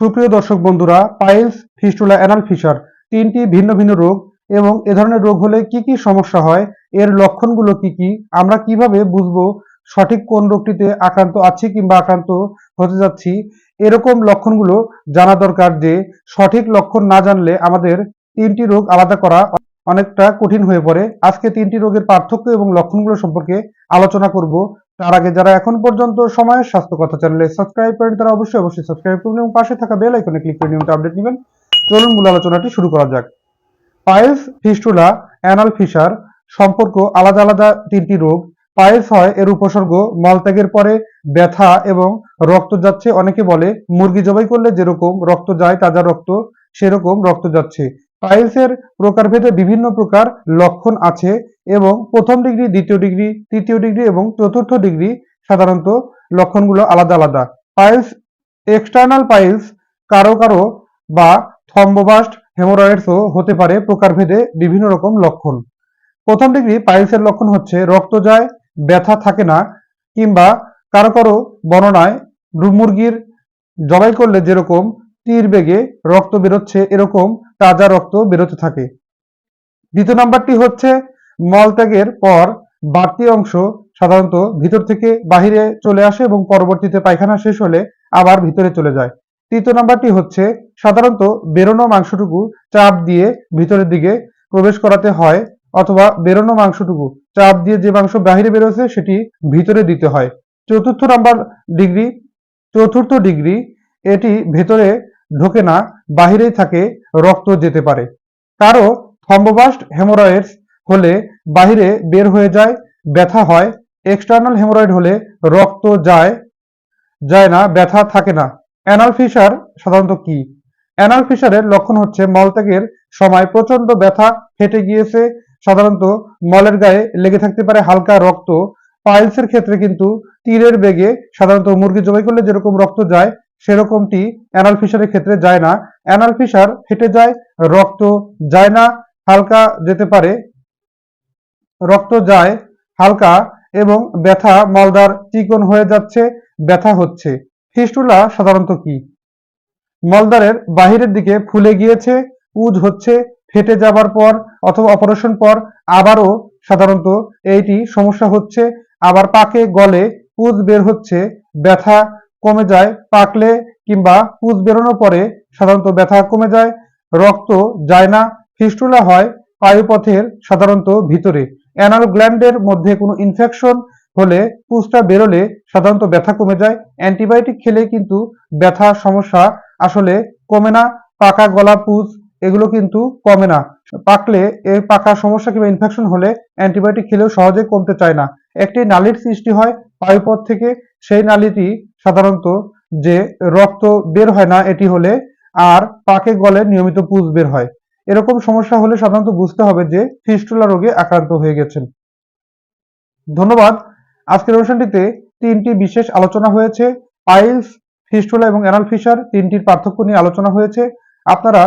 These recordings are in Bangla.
সুপ্রিয় দর্শক বন্ধুরা, পাইলস, ফিস্টুলা, অ্যানাল ফিশার তিনটি ভিন্ন ভিন্ন রোগ এবং এ ধরনের রোগ হলে কি কি সমস্যা হয়, এর লক্ষণগুলো কি কি, আমরা কীভাবে বুঝব সঠিক কোন রোগটিতে আক্রান্ত আছি কিংবা আক্রান্ত হতে যাচ্ছি, এরকম লক্ষণগুলো জানা দরকার যে সঠিক লক্ষণ না জানলে আমাদের তিনটি রোগ আলাদা করা অনেকটা কঠিন হয়ে পড়ে। আজকে তিনটি রোগের পার্থক্য এবং লক্ষণগুলো সম্পর্কে আলোচনা করব। তার আগে যারা এখন পর্যন্ত সময়ের স্বাস্থ্য কথা চ্যানেলে সাবস্ক্রাইব করেন, তারা অবশ্যই অবশ্যই সাবস্ক্রাইব করবেন এবং পাশে থাকা বেল আইকনে ক্লিক করে নিয়মিত আপডেট নেবেন। চলুন মূল আলোচনাটি শুরু করা যাক। পাইলস ফিস্টুলা, অ্যানাল ফিশার, সম্পর্ক আলাদা আলাদা তিনটি রোগ। পাইলস হয় এর উপসর্গ, মলত্যাগের পরে ব্যথা এবং রক্ত যাচ্ছে। অনেকে বলে, মুরগি জবাই করলে যেরকম রক্ত যায়, তাজা রক্ত সেরকম রক্ত যাচ্ছে। পাইলসের প্রকারভেদে বিভিন্ন প্রকার লক্ষণ আছে এবং প্রথম ডিগ্রি, দ্বিতীয় ডিগ্রি, তৃতীয় ডিগ্রি এবং চতুর্থ ডিগ্রি সাধারণত লক্ষণগুলো আলাদা আলাদা। পাইলস, এক্সটার্নাল পাইলস কারও কারও বা থম্বোবাস্ট হেমোরয়েডসও হতে পারে প্রকারভেদে বিভিন্ন রকম লক্ষণ। প্রথম ডিগ্রি পাইলসের লক্ষণ হচ্ছে রক্ত যায়, ব্যথা থাকে না কিংবা কারও কারও বর্ণনায় মুরগির জবাই করলে যেরকম তীর বেগে রক্ত বেরোচ্ছে এরকম তাজা রক্ত বেরোতে থাকে। দ্বিতীয় নাম্বারটি হচ্ছে মলত্যাগের পর বাড়তি অংশ সাধারণত ভিতর থেকে বাহিরে চলে আসে এবং পরবর্তীতে পায়খানা শেষ হলে আবার ভিতরে চলে যায়। তৃতীয় নাম্বারটি হচ্ছে সাধারণত বেরোনো মাংসটুকু চাপ দিয়ে ভিতরের দিকে প্রবেশ করাতে হয় অথবা বেরোনো মাংসটুকু চাপ দিয়ে যে মাংস বাহিরে বেরোছে সেটি ভিতরে দিতে হয়। চতুর্থ নাম্বার ডিগ্রি, চতুর্থ ডিগ্রি এটি ভেতরে ঢোকে না, বাহিরেই থাকে, রক্ত যেতে পারে। কারও থম্বোবাস্ট হেমোরয়েডস হলে বাহিরে বের হয়ে যায়, ব্যথা হয়। এক্সটার্নাল হেমোরয়েড হলে রক্ত যায় যায় না, ব্যথা থাকে না। অ্যানাল ফিশার সাধারণত কি? অ্যানাল ফিশারের লক্ষণ হচ্ছে মলত্যাগের সময় প্রচণ্ড ব্যথা ফেটে গিয়েছে। সাধারণত মলের গায়ে লেগে থাকতে পারে হালকা রক্ত। পাইলসের ক্ষেত্রে কিন্তু তীরের বেগে সাধারণত মুরগি জবাই করলে যেরকম রক্ত যায় সেরকমটি অ্যানাল ফিশারের ক্ষেত্রে যায় না। অ্যানাল ফিশার ফেটে যায়, রক্ত যায় না, হালকা যেতে পারে। রক্ত যায়, হালকা এবং ব্যথা মলদার চিকন হয়ে যাচ্ছে, ব্যথা হচ্ছে। ফিস্টুলা সাধারণত কি? মলদারের বাহিরের দিকে ফুলে গিয়েছে পুজ হচ্ছে, ফেটে যাবার পর অথবা অপারেশন পর আবারও সাধারণত এইটি সমস্যা হচ্ছে। আবার পাকে, গলে পুজ বের হচ্ছে, ব্যথা কমে যায়, পাকলে কিংবা পুজ বেরোনোর পরে সাধারণত ব্যথা কমে যায়, রক্ত যায় না, ফিস্টুলা হয় পায়ুপথের সাধারণত ভিতরে। অ্যানাল গ্ল্যান্ডের মধ্যে কোনো ইনফেকশন হলে পুজটা বেরোলে সাধারণত ব্যথা কমে যায়। অ্যান্টিবায়োটিক খেলে কিন্তু ব্যথা সমস্যা আসলে কমে না, পাকা গলা পুজ এগুলো কিন্তু কমে না। পাকলে এই পাকা সমস্যা কিংবা ইনফেকশন হলে অ্যান্টিবায়োটিক খেলেও সহজে কমতে চায় না। একটি নালির সৃষ্টি হয় পায়ুপথ থেকে সেই নালীটি সাধারণত যে রক্ত বের হয় না, এটি হলে আর পাকে গলে নিয়মিত পুজ বের হয়। এরকম সমস্যা হলে সাধারণত বুঝতে হবে যে ফিস্টুলা রোগে আক্রান্ত হয়ে গেছেন। ধন্যবাদ। আজকের অনুষ্ঠানটিতে তিনটি বিশেষ আলোচনা হয়েছে। পাইলস, ফিস্টুলা এবং অ্যানাল ফিশার তিনটির পার্থক্য নিয়ে আলোচনা হয়েছে। আপনারা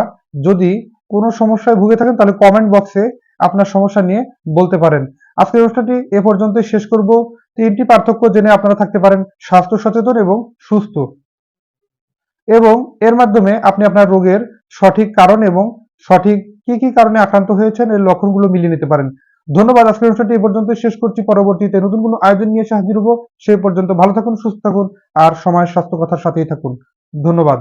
যদি কোনো সমস্যায় ভুগে থাকেন তাহলে কমেন্ট বক্সে আপনার সমস্যা নিয়ে বলতে পারেন। আজকের অনুষ্ঠানটি এ পর্যন্ত শেষ করব। তিনটি পার্থক্য জেনে আপনারা থাকতে পারেন, স্বাস্থ্য সচেতন এবং সুস্থ। এবং এর মাধ্যমে আপনি আপনার রোগের সঠিক কারণ এবং সঠিক কি কি কারণে আক্রান্ত হয়েছেন এর লক্ষণগুলো মিলিয়ে নিতে পারেন। ধন্যবাদ, আজকের অনুষ্ঠানটি এই পর্যন্ত শেষ করছি। পরবর্তীতে নতুন কোনো আয়োজন নিয়ে এসে হাজির হব। সেই পর্যন্ত ভালো থাকুন, সুস্থ থাকুন, আর সময় স্বাস্থ্য কথার সাথেই থাকুন। ধন্যবাদ।